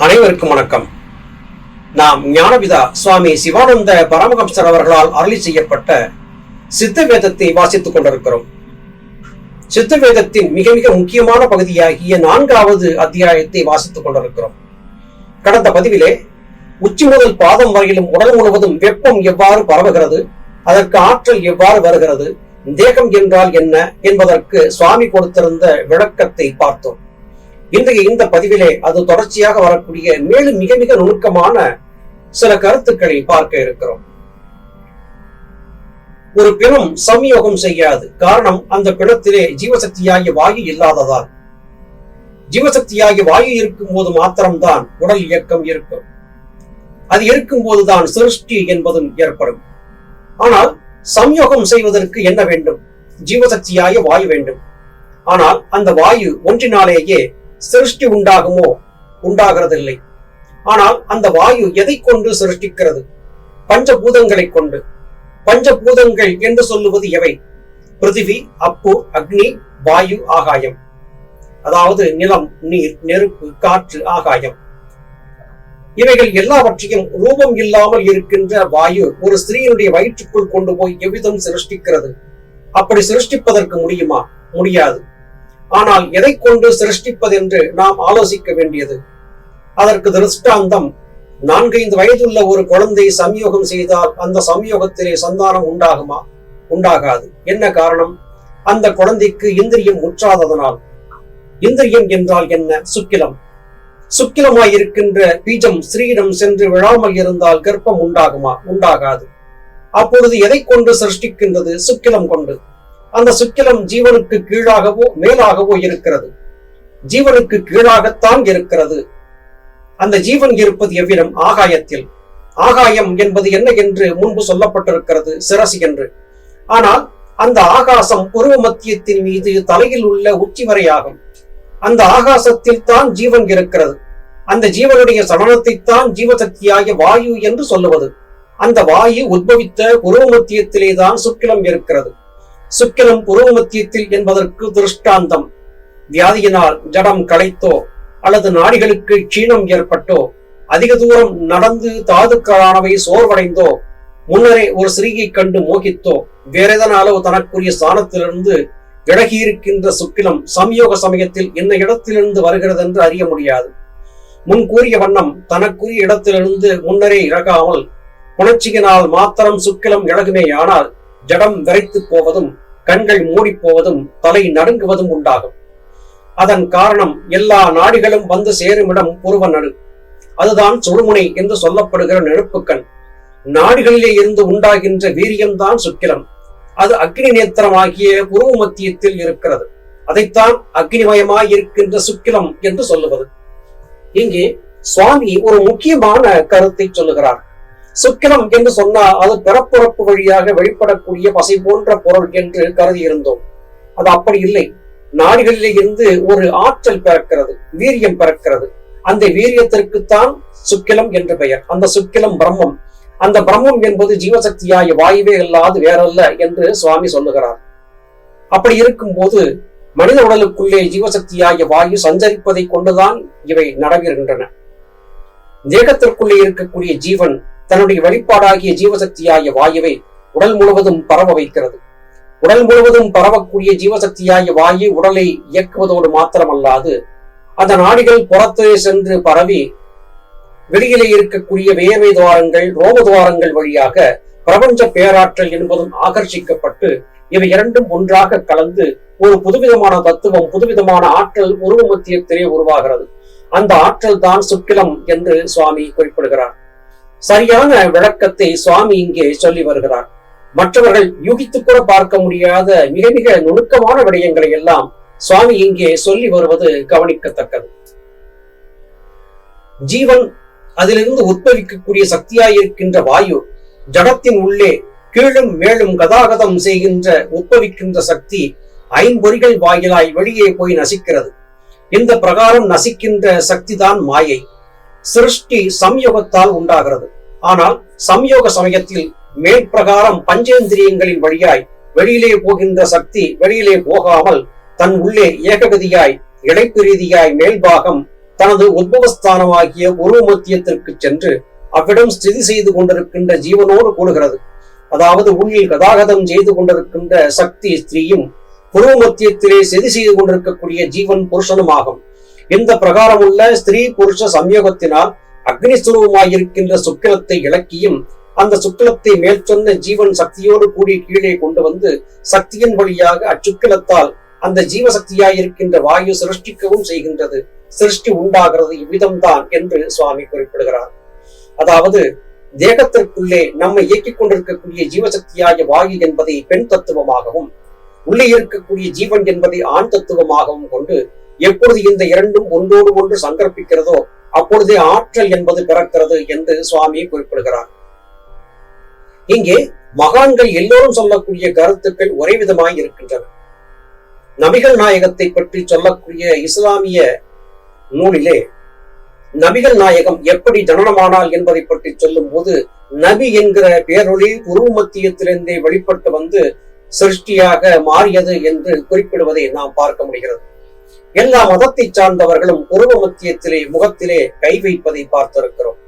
அனைவருக்கும் வணக்கம். நாம் ஞானபிதா சுவாமி சிவானந்த பரமஹம்சர் அவர்களால் அருளி செய்யப்பட்ட சித்த வேதத்தை வாசித்துக் கொண்டிருக்கிறோம். சித்த வேதத்தின் மிக மிக முக்கியமான பகுதியாகிய நான்காவது அத்தியாயத்தை வாசித்துக் கொண்டிருக்கிறோம். கடந்த பதிவிலே உச்சி முதல் பாதம் வரையிலும் உடல் முழுவதும் வெப்பம் எவ்வாறு பரவுகிறது அதற்கு ஆற்றல் எவ்வாறு வருகிறது தேகம் என்றால் என்ன என்பதற்கு சுவாமி கொடுத்திருந்த விளக்கத்தை பார்த்தோம். இன்றைய இந்த பதிவிலே அது தொடர்ச்சியாக வரக்கூடிய மேலும் மிக மிக நுணுக்கமான சில கருத்துக்களை பார்க்க இருக்கிறோம். ஒரு பிணம் சம்யோகம் செய்யாது. காரணம் அந்த பிணத்திலே ஜீவசக்தியாகிய வாயு இல்லாததால். ஜீவசக்தியாகிய வாயு இருக்கும் போது மாத்திரம்தான் உடல் இயக்கம் இருக்கும். அது இருக்கும் போதுதான் சிருஷ்டி என்பதும் ஏற்படும். ஆனால் சம்யோகம் செய்வதற்கு என்ன வேண்டும்? ஜீவசக்தியாய வாயு வேண்டும். ஆனால் அந்த வாயு ஒன்றினாலேயே சிருஷ்டி உண்டாகுமோ? உண்டாகிறதில்லை. ஆனால் அந்த வாயு எதை கொண்டு சிருஷ்டிக்கிறது? பஞ்சபூதங்களை கொண்டு. பஞ்சபூதங்கள் என்று சொல்லுவது எவை? பிருத்திவி அப்பு அக்னி வாயு ஆகாயம். அதாவது நிலம் நீர் நெருப்பு காற்று ஆகாயம். இவைகள் எல்லாவற்றையும் ரூபம் இல்லாமல் இருக்கின்ற வாயு ஒரு ஸ்திரீயினுடைய வயிற்றுக்குள் கொண்டு போய் எவ்விதம் சிருஷ்டிக்கிறது? அப்படி சிருஷ்டிப்பதற்கு முடியுமா? முடியாது. ஆனால் எதை கொண்டு சிருஷ்டிப்பது என்று நாம் ஆலோசிக்க வேண்டியது? அதற்கு திருஷ்டாந்தம் நான்கைந்து வயதுள்ள ஒரு குழந்தை சம்யோகம் செய்தால் அந்த சம்யோகத்திலே சந்தானம் உண்டாகுமா? உண்டாகாது. என்ன காரணம்? அந்த குழந்தைக்கு இந்திரியம் முற்றாததனால். இந்திரியம் என்றால் என்ன? சுக்கிலம். சுக்கிலமாய் இருக்கின்ற பீஜம் ஸ்ரீடம் சென்று விழாமல் இருந்தால் கர்ப்பம் உண்டாகுமா? உண்டாகாது. அப்பொழுது எதை கொண்டு சிருஷ்டிக்கின்றது? சுக்கிலம் கொண்டு. அந்த சுக்கிலம் ஜீவனுக்கு கீழாகவோ மேலாகவோ இருக்கிறது. ஜீவனுக்கு கீழாகத்தான் இருக்கிறது. அந்த ஜீவன் இருப்பது எவ்விடம் ஆகாயத்தில். ஆகாயம் என்பது என்ன என்று முன்பு சொல்லப்பட்டிருக்கிறது சிரசு என்று. ஆனால் அந்த ஆகாசம் உருவ மத்தியத்தின் மீது தலையில் உள்ள உச்சி வரையாகும் அந்த ஆகாசத்தில் தான் ஜீவன் இருக்கிறது. அந்த ஜீவனுடைய சமணத்தை தான் ஜீவசக்தியாகிய வாயு என்று சொல்லுவது. அந்த வாயு உத்பவித்த உருவ மத்தியத்திலே தான் சுக்கிலம் இருக்கிறது. சுக்கிரம் புருவ மத்தியத்தில் என்பதற்கு திருஷ்டாந்தம். வியாதியினால் ஜடம் களைத்தோ அல்லது நாடிகளுக்கு க்ஷீணம் ஏற்பட்டோ அதிக தூரம் நடந்து தாதுக்களானவை சோர்வடைந்தோ முன்னரே ஒரு ஸ்ரீயை கண்டு மோகித்தோ வேறெதனாலோ தனக்குரிய ஸ்தானத்திலிருந்து விலகியிருக்கின்ற சுக்கிலம் சம்யோக சமயத்தில் என்ன இடத்திலிருந்து வருகிறது என்று அறிய முடியாது. முன் கூறிய வண்ணம் தனக்குரிய இடத்திலிருந்து முன்னரே இழகாமல் புணர்ச்சியினால் மாத்திரம் சுக்கிலம் இழகுமேயானால் ஜடம் விரைத்து போவதும் கண்கள் மூடிப்போவதும் தலை நடுங்குவதும் உண்டாகும். அதன் காரணம் எல்லா நாடிகளும் வந்து சேருமிடம் புருவ நடு. அதுதான் சுடுமுனை என்று சொல்லப்படுகிற நெருப்புக்கண். நாடுகளிலே இருந்து உண்டாகின்ற வீரியம்தான் சுக்கிலம். அது அக்னி நேத்திரமாகிய உருவு மத்தியத்தில் இருக்கிறது. அதைத்தான் அக்னிமயமாய் இருக்கின்ற சுக்கிலம் என்று சொல்லுவது. இங்கே சுவாமி ஒரு முக்கியமான கருத்தை சொல்லுகிறார். சுக்கிலம் என்று சொன்னால் அது பிறப்புறப்பு வழியாக வெளிப்படக்கூடிய பசை போன்ற பொருள் என்று கருதி இருந்தோம் அது அப்படி இல்லை. நாடுகளிலே இருந்து ஒரு ஆற்றல் பிறக்கிறது வீரியம் பிறக்கிறது. அந்த வீரியத்திற்குத்தான் சுக்கிலம் என்று பெயர். அந்த சுக்கிலம் பிரம்மம். அந்த பிரம்மம் என்பது ஜீவசக்தியாய வாயுவே அல்லாது வேறல்ல என்று சுவாமி சொல்லுகிறார். அப்படி இருக்கும்போது மனித உடலுக்குள்ளே ஜீவசக்தியாகிய வாயு சஞ்சரிப்பதை கொண்டுதான் இவை நடவிருக்கின்றன தேகத்திற்குள்ளே இருக்கக்கூடிய ஜீவன் தன்னுடைய வெளிப்பாடாகிய ஜீவசக்தியாகிய வாயுவை உடல் முழுவதும் பரவ வைக்கிறது. உடல் முழுவதும் பரவக்கூடிய ஜீவசக்தியாகிய வாயு உடலை இயக்குவதோடு மாத்திரமல்லாது அந்த நாடிகள் புறத்தே சென்று பரவி வெளியிலே இருக்கக்கூடிய வேர்வை துவாரங்கள் ரோம துவாரங்கள் வழியாக பிரபஞ்ச பேராற்றல் என்பதும் ஆகர்ஷிக்கப்பட்டு இவை இரண்டும் ஒன்றாக கலந்து ஒரு புதுவிதமான தத்துவம் புதுவிதமான ஆற்றல் உருவமத்திய மத்தியத்திலே உருவாகிறது. அந்த ஆற்றல் தான் சுக்கிலம் என்று சுவாமி குறிப்பிடுகிறார். சரியான விளக்கத்தை சுவாமி இங்கே சொல்லி வருகிறார். மற்றவர்கள் யூகித்து கூட பார்க்க முடியாத மிக மிக நுணுக்கமான விடயங்களை எல்லாம் சுவாமி இங்கே சொல்லி வருவது கவனிக்கத்தக்கது. ஜீவன் அதிலிருந்து உற்பவிக்கக்கூடிய சக்தியாயிருக்கின்ற வாயு ஜடத்தின் உள்ளே கீழும் மேலும் கதாகதம் செய்கின்ற உற்பவிக்கின்ற சக்தி ஐம்பொறிகள் வாயிலாய் வெளியே போய் நசிக்கிறது. இந்த பிரகாரம் நசிக்கின்ற சக்திதான் மாயை. சிருஷ்டி சம்யோகத்தால் உண்டாகிறது. ஆனால் சம்யோக சமயத்தில் மேற்பிரகாரம் பஞ்சேந்திரியங்களின் வழியாய் வெளியிலே போகின்ற சக்தி வெளியிலே போகாமல் தன் உள்ளே ஏககதியாய் இழைப்பு ரீதியாய் மேல்பாகம் தனது உத்பவஸ்தானமாகிய உருவ மத்தியத்திற்கு சென்று அவ்விடம் ஸ்திதி செய்து கொண்டிருக்கின்ற ஜீவனோடு கூடுகிறது. அதாவது உள்ளில் கதாகதம் செய்து கொண்டிருக்கின்ற சக்தி ஸ்திரீயும் புருவ மத்தியத்திலே செதி செய்து கொண்டிருக்கக்கூடிய ஜீவன் புருஷனும் ஆகும் இந்த பிரகாரம் உள்ள ஸ்திரீ புருஷ சம்யோகத்தினால் அக்னி சுரூபமாயிருக்கின்ற சுக்கிரத்தை இலக்கியும் அந்த சுக்கிலத்தை மேல் சொன்ன ஜீவன் சக்தியோடு கூடி கீழே கொண்டு வந்து சக்தியின் வழியாக அச்சுக்கிலத்தால் அந்த ஜீவசக்தியாயிருக்கின்ற வாயு சிருஷ்டிக்கவும் செய்கின்றது. சிருஷ்டி உண்டாகிறது இவ்விதம்தான் என்று சுவாமி குறிப்பிடுகிறார். அதாவது தேகத்திற்குள்ளே நம்மை இயக்கிக் கொண்டிருக்கக்கூடிய ஜீவசக்தியாய வாயு என்பதை பெண் தத்துவமாகவும் உள்ளே இருக்கக்கூடிய ஜீவன் என்பதை ஆண் தத்துவமாகவும் கொண்டு எப்பொழுது இந்த இரண்டும் ஒன்றோடு ஒன்று சங்கற்பிக்கிறதோ அப்பொழுதே ஆற்றல் என்பது பிறக்கிறது என்று சுவாமி குறிப்பிடுகிறார். இங்கே மகான்கள் எல்லோரும் சொல்லக்கூடிய கருத்துக்கள் ஒரே விதமாய் இருக்கின்றன. நபிகள் நாயகத்தை பற்றி சொல்லக்கூடிய இஸ்லாமிய நூலிலே நபிகள் நாயகம் எப்படி ஜனனமானால் என்பதை பற்றி சொல்லும் போது நபி என்கிற பேரொளி குரு மத்தியத்திலிருந்தே வெளிப்பட்டு வந்து சிருஷ்டியாக மாறியது என்று குறிப்பிடுவதை நாம் பார்க்க முடிகிறது. எல்லா மதத்தை சார்ந்தவர்களும் உருவ மத்தியத்திலே முகத்திலே கை வைப்பதை பார்த்திருக்கிறோம்.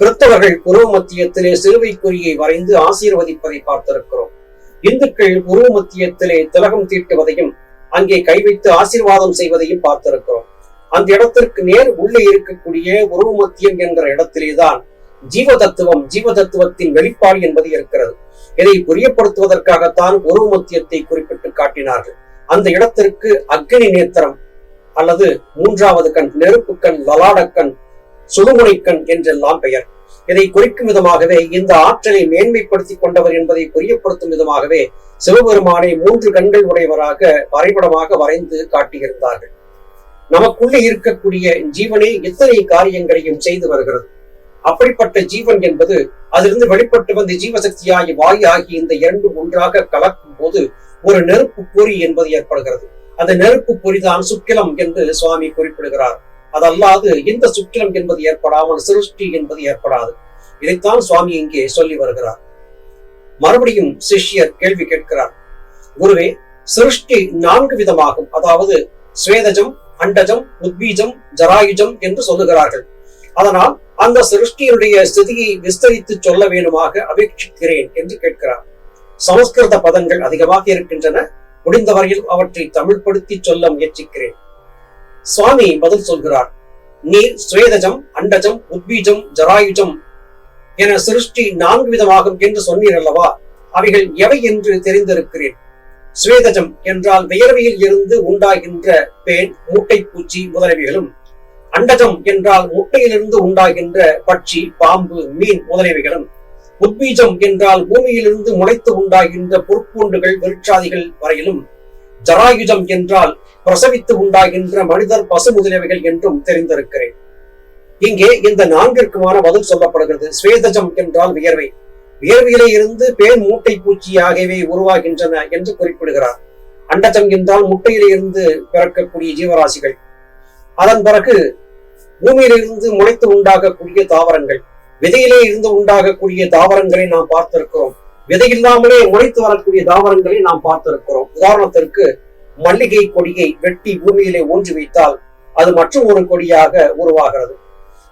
கிறிஸ்தவர்கள் உருவ மத்தியத்திலே சிலுவை குறியை வரைந்து ஆசீர்வதிப்பதை பார்த்திருக்கிறோம். இந்துக்கள் உருவ மத்தியத்திலே திலகம் தீட்டுவதையும் அங்கே கை வைத்து ஆசீர்வாதம் செய்வதையும் பார்த்திருக்கிறோம். அந்த இடத்திற்கு நேர் உள்ளே இருக்கக்கூடிய உருவ மத்தியம் என்கிற இடத்திலேதான் ஜீவ தத்துவம் ஜீவ தத்துவத்தின் வெளிப்பாடு என்பது இருக்கிறது. இதை புரியப்படுத்துவதற்காகத்தான் உருவ மத்தியத்தை குறிப்பிட்டு காட்டினார்கள். அந்த இடத்திற்கு அக்னி நேத்திரம் அல்லது மூன்றாவது கண் நெருப்பு கண் லலாடக்கண் சுடுமுனைக்கண் என்றெல்லாம் பெயர். இதை குறிக்கும் விதமாகவே இந்த ஆற்றலை மேன்மைப்படுத்திக் கொண்டவர் என்பதை புரியப்படுத்தும் விதமாகவே சிவபெருமானை மூன்று கண்கள் உடையவராக வரைபடமாக வரைந்து காட்டியிருந்தார்கள். நமக்குள்ளே இருக்கக்கூடிய ஜீவனே இத்தனை காரியங்களையும் செய்து வருகிறது. அப்படிப்பட்ட ஜீவன் என்பது அதிலிருந்து வெளிப்பட்டு வந்த ஜீவசக்தியாகி வாயு ஆகி இந்த இரண்டு ஒன்றாக கலக்கும் போது ஒரு நெருப்பு பொறி என்பது ஏற்படுகிறது. அந்த நெருப்பு பொறிதான் சுக்கிலம் என்று சுவாமி குறிப்பிடுகிறார். அதல்லாது இந்த சுக்கிலம் என்பது ஏற்படாமல் சிருஷ்டி என்பது ஏற்படாது. இதைத்தான் சுவாமி இங்கே சொல்லி வருகிறார். மறுபடியும் சிஷ்யர் கேள்வி கேட்கிறார். குருவே சிருஷ்டி நான்கு விதமாகும். அதாவது ஸ்வேதஜம் அண்டஜம் உத்பீஜம் ஜராயுஜம் என்று சொல்லுகிறார்கள். அதனால் அந்த சிருஷ்டியினுடைய ஸ்திதியை விஸ்தரித்து சொல்ல வேணுமாக அபேட்சிக்கிறேன் என்று கேட்கிறார். சமஸ்கிருத பதங்கள் அதிகமாக இருக்கின்றன. முடிந்தவரையில் அவற்றை தமிழ்படுத்தி சொல்ல முயற்சிக்கிறேன். சுவாமி பதில் சொல்கிறார் நீர் சுவேதஜம் அண்டஜம் உத்பீஜம் ஜராயுஜம் என சிருஷ்டி நான்கு விதமாகும் என்று சொன்னீர் அல்லவா? அவைகள் எவை என்று தெரிந்திருக்கிறேன். சுவேதஜம் என்றால் வியர்வையில் இருந்து உண்டாகின்ற பேன் மூட்டை பூச்சி முதலவைகளும் அண்டஜம் என்றால் முட்டையிலிருந்து உண்டாகின்ற பட்சி பாம்பு மீன் முதலவைகளும் உத்பீஜம் என்றால் பூமியிலிருந்து முளைத்து உண்டாகின்ற பொற்கூண்டுகள் விருட்சாதிகள் வரையிலும் ஜராயுஜம் என்றால் பிரசவித்து உண்டாகின்ற மனிதர் பசு முதலியவைகள் என்றும் தெரிந்திருக்கிறேன். இங்கே இந்த நான்கிற்குமான பதில் சொல்லப்படுகிறது. ஸ்வேதஜம் என்றால் வியர்வை. வியர்வியிலே இருந்து பேர் மூட்டை பூச்சி ஆகியவை உருவாகின்றன என்று குறிப்பிடுகிறார். அண்டஜம் என்றால் முட்டையிலே இருந்து பிறக்கக்கூடிய ஜீவராசிகள். அதன் பிறகு பூமியிலிருந்து முளைத்து உண்டாகக்கூடிய தாவரங்கள். விதையிலே இருந்து உண்டாகக்கூடிய தாவரங்களை நாம் பார்த்திருக்கிறோம். விதையில்லாமலே உழைத்து வரக்கூடிய தாவரங்களை நாம் பார்த்திருக்கிறோம். உதாரணத்திற்கு மல்லிகை கொடியை வெட்டி பூமியிலே ஊன்றி வைத்தால் அது மற்றும் ஒரு கொடியாக உருவாகிறது.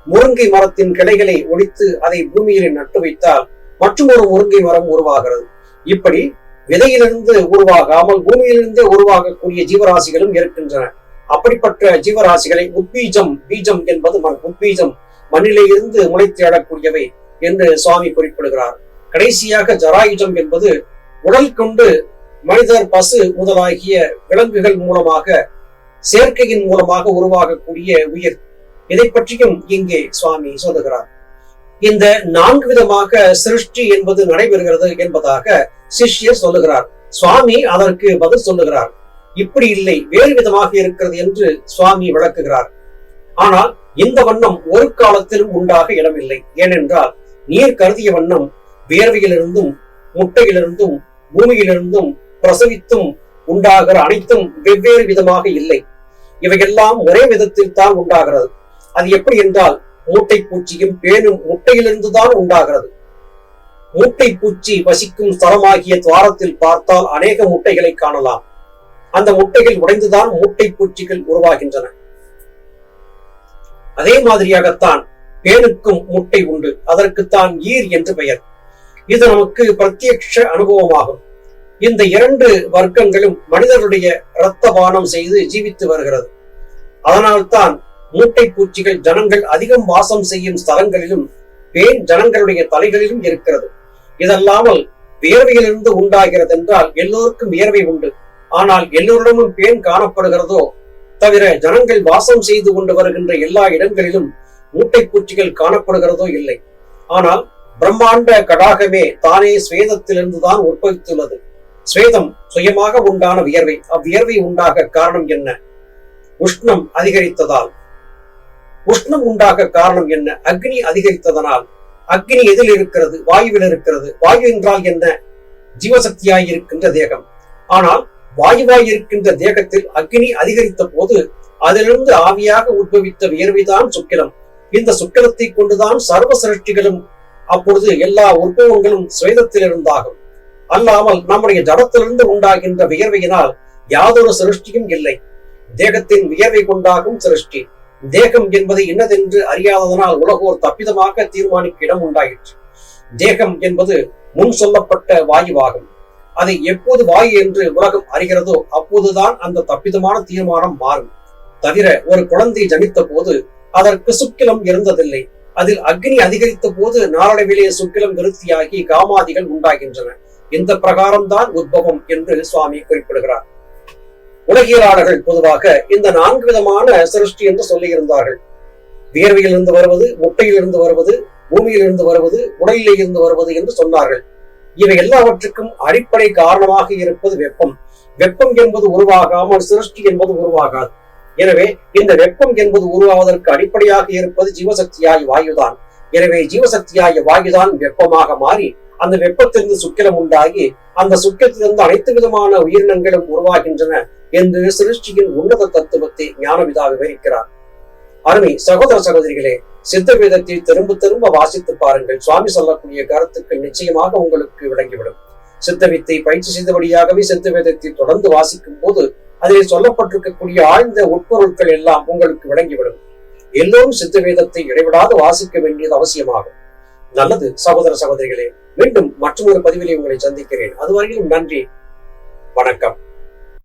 முருங்கை மரத்தின் கிளைகளை ஒடித்து அதை பூமியிலே நட்டு வைத்தால் மற்றும் ஒரு முருங்கை மரம் உருவாகிறது. இப்படி விதையிலிருந்து உருவாகாமல் பூமியிலிருந்தே உருவாகக்கூடிய ஜீவராசிகளும் இருக்கின்றன. அப்படிப்பட்ட ஜீவராசிகளை உத்பீஜம் பீஜம் என்பது மண். உத்பீஜம் மண்ணிலே இருந்து முளைத்து எழக்கூடியவை என்று சுவாமி குறிப்பிடுகிறார். கடைசியாக ஜராயுஜம் என்பது உடல் கொண்டு மனிதர் பசு முதலாகிய விலங்குகள் மூலமாக சேர்க்கையின் மூலமாக உருவாகக்கூடிய உயிர். இதை பற்றியும் இங்கே சுவாமி சொல்லுகிறார். இந்த நான்கு விதமாக சிருஷ்டி என்பது நடைபெறுகிறது என்பதாக சிஷ்யர் சொல்லுகிறார். சுவாமி அதற்கு பதில் சொல்லுகிறார். இப்படி இல்லை வேறு விதமாக இருக்கிறது என்று சுவாமி விளக்குகிறார். ஆனால் இந்த வண்ணம் ஒரு காலத்திலும் உண்டாக இடமில்லை. ஏனென்றால் நீர் கருதிய வண்ணம் வேர்வையிலிருந்தும் முட்டையிலிருந்தும் பூமியிலிருந்தும் பிரசவித்தும் உண்டாகிற அனைத்தும் வெவ்வேறு விதமாக இல்லை. இவையெல்லாம் ஒரே விதத்தில் தான் உண்டாகிறது. அது எப்படி என்றால் மூட்டை பூச்சியும் பேனும் முட்டையிலிருந்து தான் உண்டாகிறது. மூட்டை பூச்சி வசிக்கும் ஸ்தலமாகிய துவாரத்தில் பார்த்தால் அநேக முட்டைகளை காணலாம். அந்த முட்டைகள் உடைந்துதான் மூட்டை பூச்சிகள் உருவாகின்றன. அதே மாதிரியாகத்தான் பேனுக்கும் முட்டை உண்டு. அதற்குத்தான் ஈர் என்று பெயர். இது நமக்கு பிரத்யக்ஷ அனுபவமாகும். இந்த இரண்டு வர்க்கங்களும் மனிதர்களுடைய இரத்த பானம் செய்து ஜீவித்து வருகிறது. அதனால்தான் மூட்டை பூச்சிகள் ஜனங்கள் அதிகம் வாசம் செய்யும் ஸ்தலங்களிலும் பேன் ஜனங்களுடைய தலைகளிலும் இருக்கிறது. இதல்லாமல் வியர்வையிலிருந்து உண்டாகிறது என்றால் எல்லோருக்கும் வியர்வை உண்டு. ஆனால் எல்லோரிடமும் பேன் காணப்படுகிறதோ தவிர ஜனங்கள் வாசம் செய்து கொண்டு வருகின்ற எல்லா இடங்களிலும் மூட்டை பூச்சிகள் காணப்படுகிறதோ இல்லை. ஆனால் பிரம்மாண்ட கடாகமே தானே ஸ்வேதத்திலிருந்து தான் உற்பவித்துள்ளது. ஸ்வேதம் சுயமாக உண்டான வியர்வை. அவ்வியர்வை உண்டாக காரணம் என்ன? உஷ்ணம் அதிகரித்ததால். உஷ்ணம் உண்டாக காரணம் என்ன? அக்னி அதிகரித்ததனால். அக்னி எதில் இருக்கிறது? வாயுவில் இருக்கிறது. வாயு என்றால் என்ன? ஜீவசக்தியாய் இருக்கின்ற தேகம். ஆனால் வாயுவாய் இருக்கின்ற தேகத்தில் அக்னி அதிகரித்த போது அதிலிருந்து ஆவியாக உட்பவித்த வியர்வைதான் சுக்கிலம். இந்த சுக்கிரத்தை கொண்டுதான் சர்வ சிருஷ்டிகளும் அப்பொழுது எல்லா உற்பவங்களும் சுவேதத்திலிருந்தாகும். அல்லாமல் நம்முடைய ஜடத்திலிருந்து உண்டாகின்ற வியர்வையினால் யாதொரு சிருஷ்டியும் இல்லை. தேகத்தின் வியர்வை கொண்டாகும் சிருஷ்டி. தேகம் என்பது என்னதென்று அறியாததனால் உலகோர் தப்பிதமாக தீர்மானிக்க இடம் உண்டாயிற்று. தேகம் என்பது முன் சொல்லப்பட்ட வாயுவாகும். அதை எப்போது வாயு என்று உலகம் அறிகிறதோ அப்போதுதான் அந்த தப்பிதமான தீர்மானம் மாறும். தவிர ஒரு குழந்தை ஜனித்த போது அதற்கு சுக்கிலம் இருந்ததில்லை. அதில் அக்னி அதிகரித்த போது நாளடைவிலே சுக்கிலம் விருத்தியாகி காமாதிகள் உண்டாகின்றன. இந்த பிரகாரம்தான் உத்பவம் என்று சுவாமி குறிப்பிடுகிறார். உலகியலாளர்கள் பொதுவாக இந்த நான்கு விதமான சிருஷ்டி என்று சொல்லியிருந்தார்கள். வியர்வையிலிருந்து வருவது முட்டையிலிருந்து வருவது பூமியிலிருந்து வருவது உடலிலே இருந்து வருவது என்று சொன்னார்கள். இவை எல்லாவற்றுக்கும் அடிப்படை காரணமாக இருப்பது வெப்பம். வெப்பம் என்பது உருவாகாமல் சிருஷ்டி என்பது உருவாகாது. எனவே இந்த வெப்பம் என்பது உருவாவதற்கு அடிப்படையாக இருப்பது ஜீவசக்தியாய் வாயுதான். எனவே ஜீவசக்தியாய வாயுதான் வெப்பமாக மாறி அந்த வெப்பத்திலிருந்து சுக்கிலம் உண்டாகி அந்த சுக்கிலத்திலிருந்து அனைத்து விதமான உயிரினங்களும் உருவாகின்றன என்று சிருஷ்டியின் உன்னத தத்துவத்தை ஞானவிதா விவரிக்கிறார். அருமை சகோதர சகோதரிகளே சித்த வேதத்தை திரும்ப திரும்ப வாசித்து பாருங்கள். சுவாமி சொல்லக்கூடிய கருத்துக்கள் நிச்சயமாக உங்களுக்கு விளங்கிவிடும். சித்த வித்தை பயிற்சி செய்தபடியாகவே சித்த வேதத்தை தொடர்ந்து வாசிக்கும் போது அதில் சொல்லப்பட்டிருக்கக்கூடிய ஆழ்ந்த உட்பொருட்கள் எல்லாம் உங்களுக்கு விளங்கிவிடும். எல்லோரும் சித்த வேதத்தை இடைவிடாது வாசிக்க வேண்டியது அவசியமாகும். நல்லது சகோதர சகோதரிகளே. மீண்டும் மற்றொரு பதிவிலே உங்களை சந்திக்கிறேன். அதுவரையிலும் நன்றி. வணக்கம்.